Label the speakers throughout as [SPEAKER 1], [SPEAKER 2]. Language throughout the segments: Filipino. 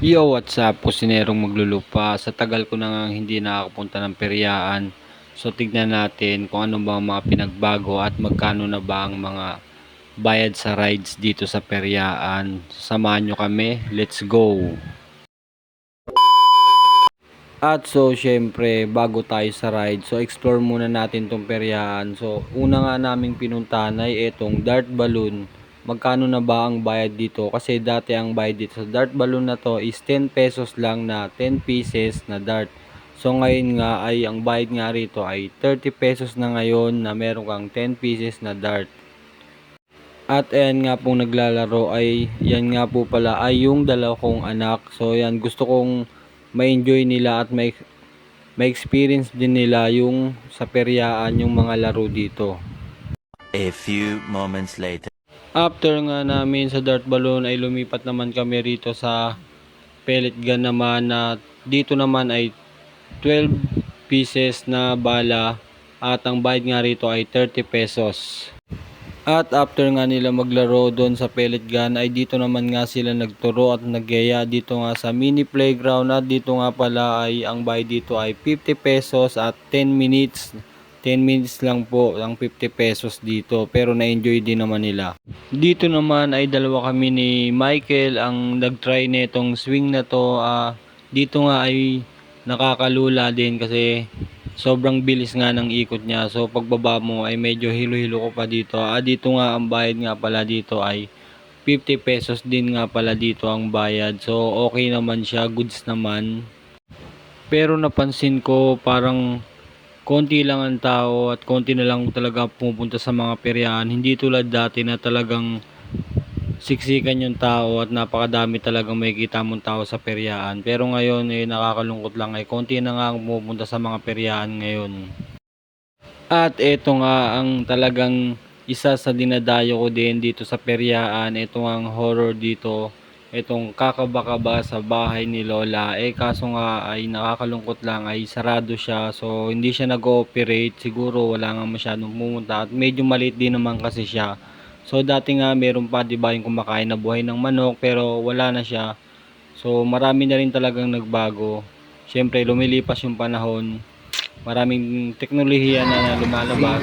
[SPEAKER 1] Yo, what's up? Kusinerong maglulupa. Sa tagal ko na nga hindi nakakapunta ng peryaan. So, tignan natin kung ano ba ang mga pinagbago at magkano na ba ang mga bayad sa rides dito sa peryaan. Samahan nyo kami. Let's go! At so, syempre, bago tayo sa ride, so explore muna natin tong peryaan. So, una nga naming pinuntahan ay itong dart balloon. Magkano na ba ang bayad dito? Kasi dati ang bayad dito sa dart balloon na to is 10 pesos lang na 10 pieces na dart. So, ngayon nga ay ang bayad nga rito ay 30 pesos na ngayon na meron kang 10 pieces na dart. At ayan nga pong naglalaro ay yan nga po pala ay yung dalaw kong anak. So yan gusto kong ma-enjoy nila at may ma-experience din nila yung sa peryaan yung mga laro dito.
[SPEAKER 2] A few moments later.
[SPEAKER 1] After nga namin sa dart balloon ay lumipat naman kami rito sa pellet gun naman na dito naman ay 12 pieces na bala at ang bayad nga rito ay 30 pesos. At after nga nila maglaro doon sa pellet gun ay dito naman nga sila nagturo at nagyaya dito nga sa mini playground at dito nga pala ay ang bayad dito ay 50 pesos at 10 minutes 10 minutes lang po ang 50 pesos dito pero na-enjoy din naman nila. Dito naman ay dalawa kami ni Michael ang nag-try nitong swing na to. Ah, dito nga ay nakakalula din kasi sobrang bilis nga ng ikot niya. So pagbaba mo ay medyo hilo-hilo ko pa dito. Ah, dito nga ang bayad nga pala dito ay 50 pesos din nga pala dito ang bayad. So okay naman siya, goods naman. Pero napansin ko parang konti lang ang tao at konti na lang talaga pumupunta sa mga peryahan. Hindi tulad dati na talagang siksikan yung tao at napakadami talagang makikita mong tao sa peryahan. Pero ngayon eh nakakalungkot lang ay konti na nga ang pumupunta sa mga peryahan ngayon. At ito nga ang talagang isa sa dinadayo ko din dito sa peryahan. Ito ang horror dito. Itong kakaba-kaba sa bahay ni Lola. Eh kaso nga ay nakakalungkot lang ay sarado siya. So hindi siya nag-ooperate. Siguro wala nga masyadong pumunta. At medyo maliit din naman kasi siya. So dati nga meron pa 'di ba yung kumakain na buhay ng manok pero wala na siya. So marami na rin talagang nagbago. Siyempre lumilipas yung panahon. Maraming teknolohiya na, na lumalabas.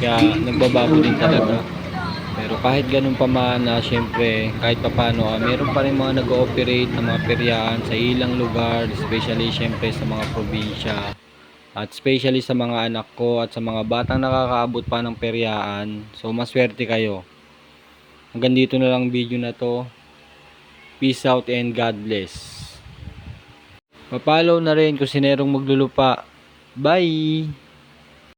[SPEAKER 1] Kaya nagbabago din talaga. Pero kahit ganun pa man na siyempre kahit papano ah, meron pa rin mga nag-ooperate ng mga peryahan sa ilang lugar, especially siyempre sa mga probinsya. At especially sa mga anak ko at sa mga batang nakakaabot pa ng peryaan. So maswerte kayo. Hanggang dito na lang video na to. Peace out and God bless. Papalaw na rin kung sinerong maglulupa. Bye!